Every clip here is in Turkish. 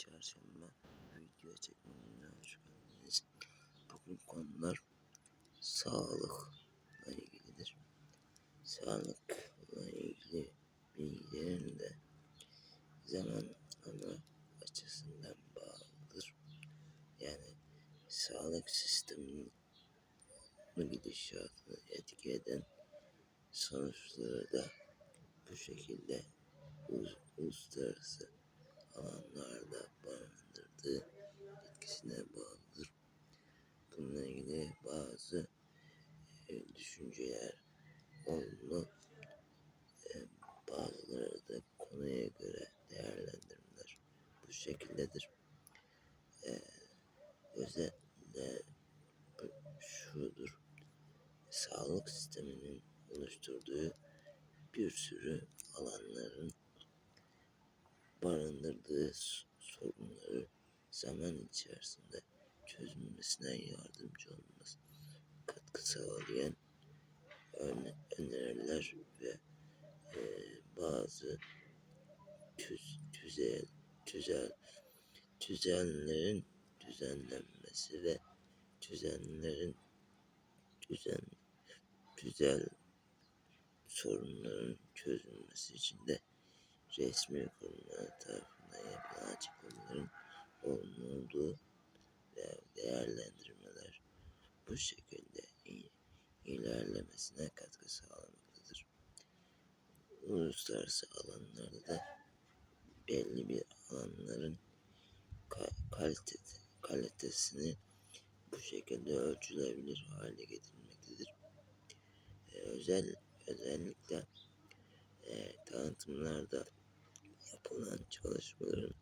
çarşamba video çekmemine hoş geldiniz. Bugün konular sağlıkla ilgilidir. Sağlıkla ilgili bilgilerin de zamanlama açısından bağlıdır. Yani sağlık sisteminin gidişatını etki eden sonuçları da bu şekilde ulus- uluslararası alanlarda barındırdığı etkisine bağlıdır. Bununla ilgili bazı e, düşünceler olumlu, e, bazıları da konuya göre değerlendirmeler bu şekildedir. E, özetle şudur, sağlık sisteminin oluşturduğu bir sürü alanların barındırdığı sorunları zaman içerisinde çözülmesine yardımcı olması, katkı sağlayan öne- öneriler ve eee, bazı tüz, tüzel, tüzel, düzenlerin düzenlenmesi ve düzenlerin düzen, güzel sorunların çözülmesi için de resmi kurumlar tarafından yapılan açıklamaların olumlu olduğu değerlendirmeler bu şekilde ilerlemesine katkı sağlamaktadır. Uluslararası alanlarda da belli bir alanların ka- kalite, kalitesini bu şekilde ölçülebilir hale getirilmektedir. Ee, özel özellikle e, tanıtımlarda yapılan çalışmaların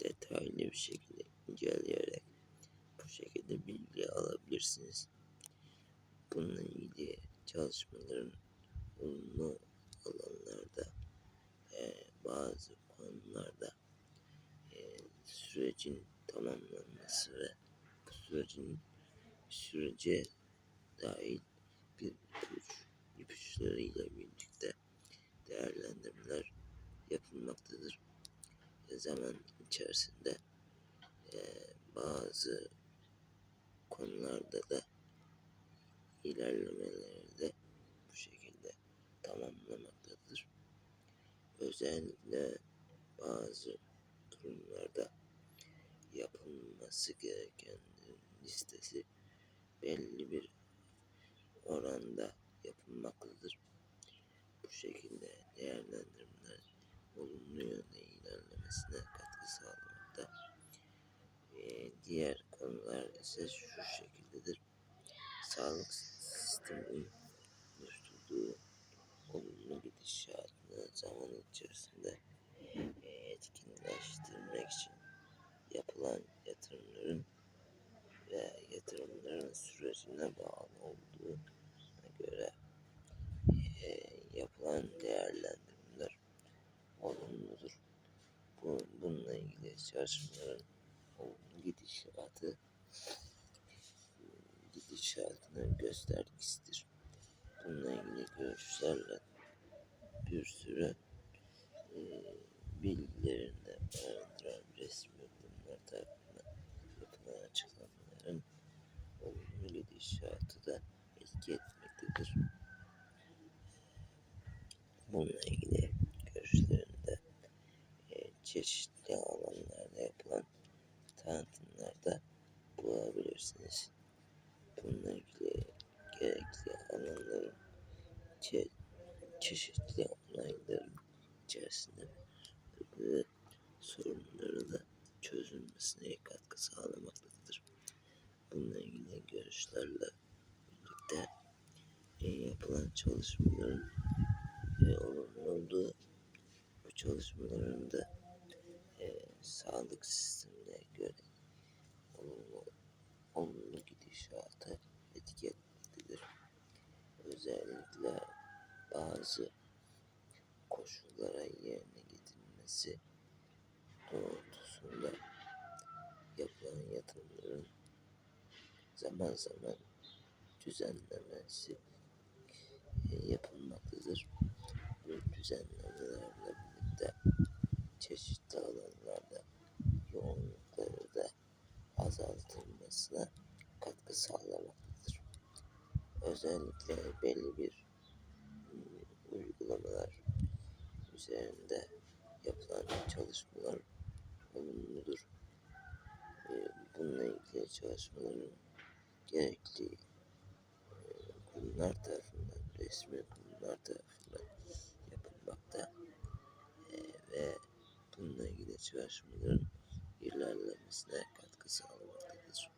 detaylı bir şekilde inceleyerek bu şekilde bilgi alabilirsiniz. Bununla ilgili çalışmaların olumlu alanlarda e, bazı konularda e, sürecin tamamlanması ve bu sürecin sürece dahil bir ipuç, ipuçlarıyla birlikte değerlendirmeler yapılmaktadır. Zaman içerisinde eee, bazı konularda da ilerlemeleri de bu şekilde tamamlamaktadır. Özellikle bazı durumlarda yapılması gereken listesi belli bir oranda yapılmaktadır. Bu şekilde değerlendirmeler olumlu yönde ilerlemesine katkı sağlamakta. Ee, diğer konular ise şu şekildedir. Sağlık sisteminin oluşturduğu olumlu gidişatını zaman içerisinde e, etkinleştirmek için yapılan yatırımların ve yatırımların sürecine bağlı olduğuna göre e, yapılan değerlendirmeler olumludur. Bu, bununla ilgili çalışmaların olumlu gidişatı gidişatının göstergesidir. Bununla ilgili görüşlerle bir sürü e, bilgilerini de barındıran resmi kurumlar tarafından yapılan açıklamaların olumlu gidişatı da etki etmektedir. Bununla ilgili görüşlerinde e, çeşitli alanlarda yapılan tanıtımlarda bulabilirsiniz. Bununla ilgili gerekli alanların çe- çeşitli olayların içerisinde bu sorunları da çözülmesine katkı sağlamaktadır. Bununla ilgili görüşlerle birlikte e, yapılan çalışmaların e, olumlu olduğu bu çalışmaların da sağlık sistemine göre olumlu, olumlu gidişata etki etmektedir. Özellikle bazı koşullara yerine getirilmesi doğrultusunda yapılan yatırımların zaman zaman düzenlemesi e, yapılmaktadır. Bu düzenlemelerle birlikte çeşitli alanlarda yoğun azaltılmasına katkı sağlamaktadır. Özellikle belli bir ıı, uygulamalar üzerinde yapılan çalışmalar olumludur. Ee, Bununla ilgili çalışmaların gerekli e, kurumlar tarafından, resmi kurumlar tarafından yapılmakta ve bununla ilgili çalışmaların ilerlemesine katkı sağlamaktadır.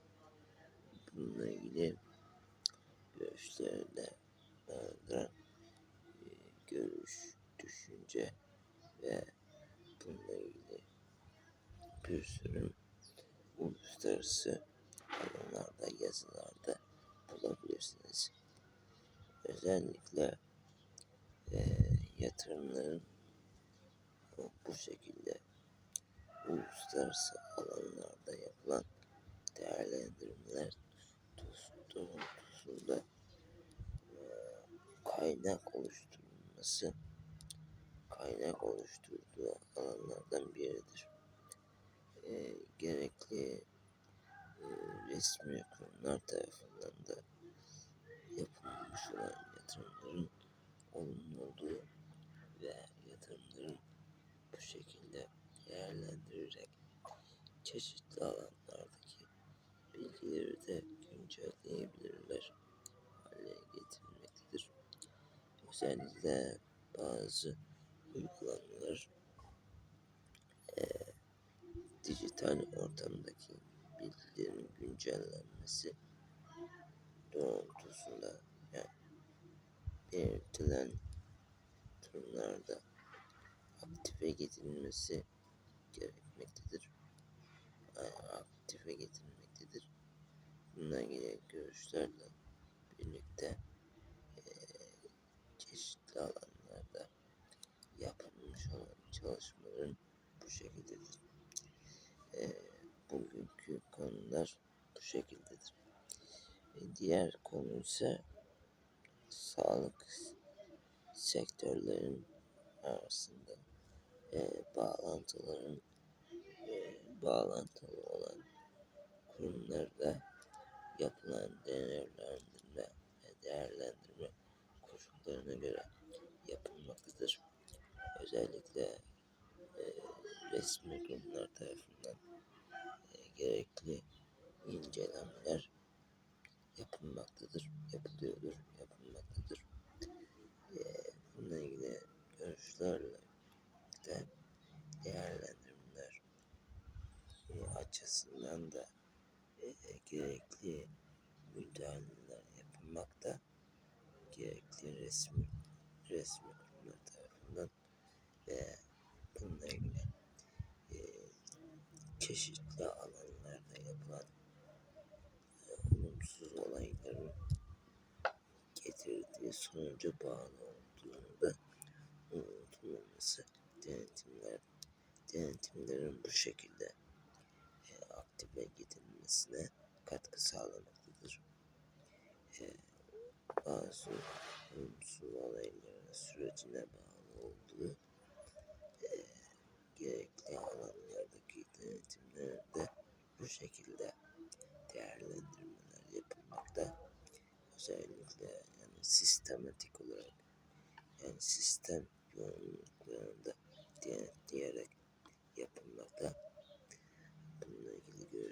Bununla ilgili görüşlerine barındıran e, görüş, düşünce ve bununla ilgili bir sürü uluslararası alanlarda, yazılarda bulabilirsiniz. Özellikle e, yatırımların bu şekilde uluslararası alanlarda yapılan değerlendirmeler doğrultus- doğrultusunda e, kaynak oluşturulması kaynak oluşturduğu alanlardan biridir. E, gerekli e, resmi kurumlar tarafından da yapılmış olan yatırımların olumlu olduğu ve yatırımların bu şekilde değerlendirerek çeşitli alanlardaki bilgileri de güncelleyebilirler hale getirilmektedir. Özellikle bazı uygulamalar eee, dijital ortamdaki bilgilerin güncellenmesi doğrultusunda yani belirtilen durumlarda aktife getirilmesi gerekmektedir. Yani aktife getirilmektedir. Bununla görüşlerle birlikte eee, çeşitli alanlarda yapılmış olan çalışmaların bu şekildedir. Eee, bugünkü konular bu şekildedir. Ve diğer konu ise sağlık sektörlerin arasında eee, bağlantıların eee, bağlantılı olan kurumlarda yapılan değerlendirme ve değerlendirme koşullarına göre yapılmaktadır. Özellikle eee, resmi kurumlar tarafından eee, gerekli incelemeler yapılmaktadır, yapılıyordur, yapılmaktadır. Eee, bununla ilgili görüşlerle de değerlendirmeler eee, açısından da gerekli müdahaleler yapılmakta, gerekli resmi resmi kurumlar tarafından ve bununla ilgili eee, çeşitli alanlarda yapılan eee, olumsuz olayların getirdiği sonuca bağlı olduğunda unutulmaması denetimler denetimlerin bu şekilde aktive getirilmesine katkı sağlamaktadır. Eee, bazı olumsuz olayların sürecine bağlı olduğu eee, gerekli alanlardaki denetimlerde bu şekilde değerlendirmeler yapılmakta. Özellikle yani sistematik olarak yani sistem yoğunluklarında denetleyerek yapılmakta.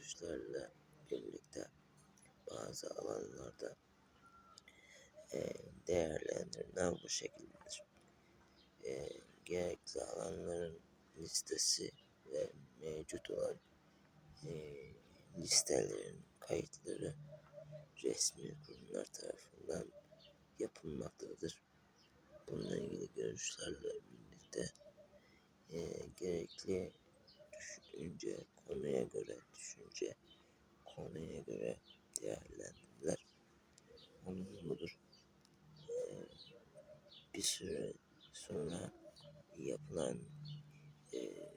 Görüşlerle birlikte bazı alanlarda eee değerlendirme bu şekildedir. Eee, gerekli alanların listesi ve mevcut olan eee, listelerin kayıtları resmi kurumlar tarafından yapılmaktadır. Bununla ilgili görüşlerle birlikte eee, gerekli düşünce, konuya göre düşünce, konuya göre değerlendirmeler olumludur. Eee, bir süre sonra yapılan eee,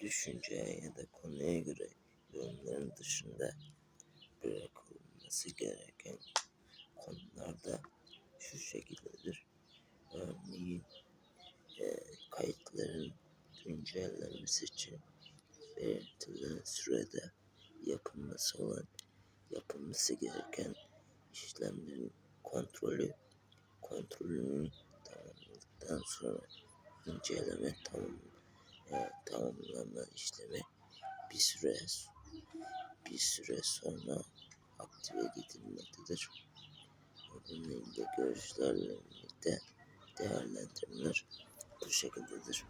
düşünce ya da konuya göre yorumların dışında bırakılması gereken konularda şu şekildedir. Örneğin eee, kayıtların güncellenmesi için belirtilen sürede yapılması olan yapılması gereken işlemlerin kontrolü kontrolünü tamamladıktan sonra inceleme tamam e, tamamlama işlemi bir süre bir süre sonra aktive edilmektedir. Bununla ilgili görüşlerle birlikte değerlendirmeler bu şekildedir.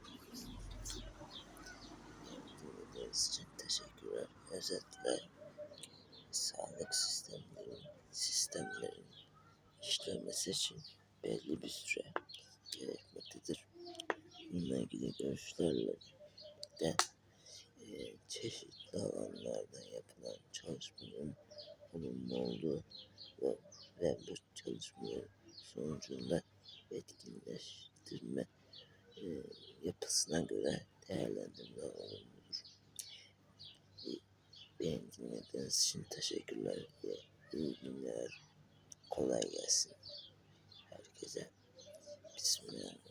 Dinlediğiniz için teşekkürler. Özetle sağlık sistemlerinin sistemlerin işlemesi için belli bir süre gerekmektedir. Bununla ilgili görüşlerle de e, çeşitli alanlarda yapılan çalışmaların olumlu olduğu ve, ve bu çalışmaların sonucunda etkinleştirme e, yapısına göre değerlendirme olumludur. Beni dinlediğiniz için teşekkürler ve iyi günler. Kolay gelsin. Herkese. Bismillahirrahmanirrahim.